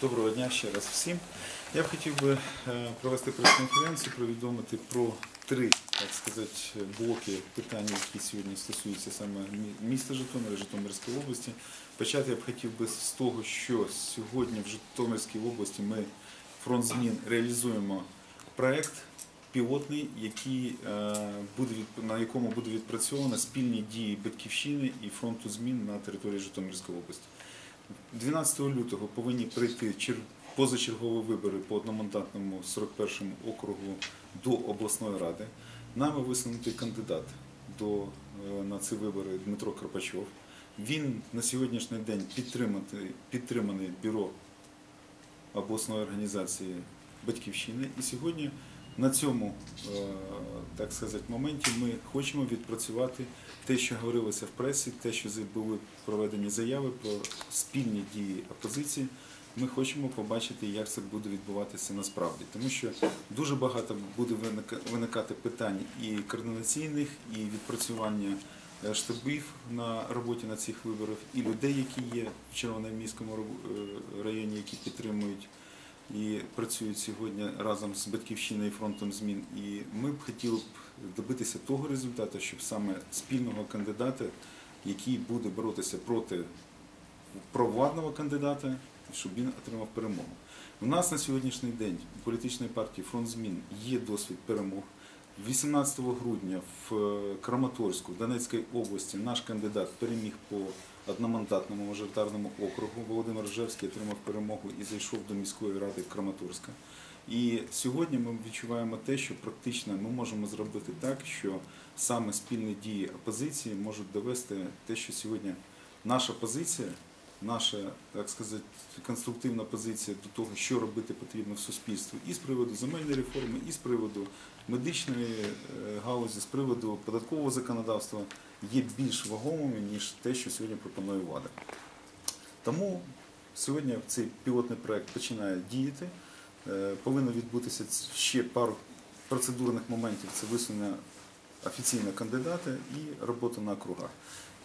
Доброго дня ще раз всім. Я б хотів би е, провести прес-конференцію, повідомити про три, так сказати, блоки питань, які сьогодні стосуються саме міста Житомира, Житомирської області. Почати я б хотів би з того, що сьогодні в Житомирській області ми фронт змін реалізуємо проект пілотний, який, е, буде на якому буде відпрацьовано спільні дії Батьківщини і фронту змін на території Житомирської області. 12 лютого повинні прийти позачергові вибори по одномандатному 41 округу до обласної ради. Нами висунутий кандидат е, на ці вибори Дмитро Карпачов. Він на сьогоднішній день підтриманий бюро обласної організації Батьківщини. І сьогодні на цьому, е, так сказати, моменті ми хочемо відпрацювати те, що говорилося в пресі, те, що були проведені заяви про спільні дії опозиції. Ми хочемо побачити, як це буде відбуватися насправді, тому що дуже багато буде виника- виникати питань і координаційних, і відпрацювання е, штабів на роботі на цих виборах, і людей, які є в Червономіському е, районі, які підтримують працюють сьогодні разом з батьківщиною і фронтом змін. І ми б хотіли б добитися того результату, щоб саме спільного кандидата, який буде боротися проти провладного кандидата, щоб він отримав перемогу. У нас на сьогоднішній день у політичної партії Фронт змін є досвід перемог. 18 грудня в е, Краматорську Донецької області наш кандидат переміг по одномандатному мажоритарному округу. Володимир Ржевський отримав перемогу і зайшов до міської ради Краматорська. І сьогодні ми відчуваємо те, що практично ми можемо зробити так, що саме спільні дії опозиції можуть довести те, що сьогодні наша позиція, наша, так сказати, конструктивна позиція до того, що робити потрібно в суспільстві, і з приводу земельної реформи, і з приводу медичної е, галузі, з приводу податкового законодавства є більш вагомими, ніж те, що сьогодні пропонує влада. Тому сьогодні цей пілотний проект починає діяти. Е, Повинно відбутися ще пару процедурних моментів. Це висунення офіційного кандидата і робота на округах.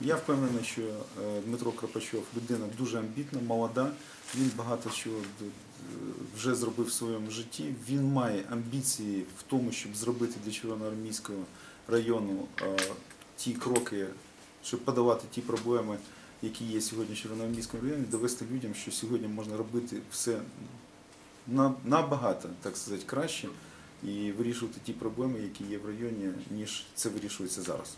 Я впевнений, що е, Дмитро Крапачов людина дуже амбітна, молода. Він багато чого вже зробив в своєму житті. Він має амбіції в тому, щоб зробити для Червоноармійського району е, ті кроки, щоб подавати ті проблеми, які є сьогодні в Червоноармійському районі, довести людям, що сьогодні можна робити все набагато, так сказати, краще і вирішувати ті проблеми, які є в районі, ніж це вирішується зараз.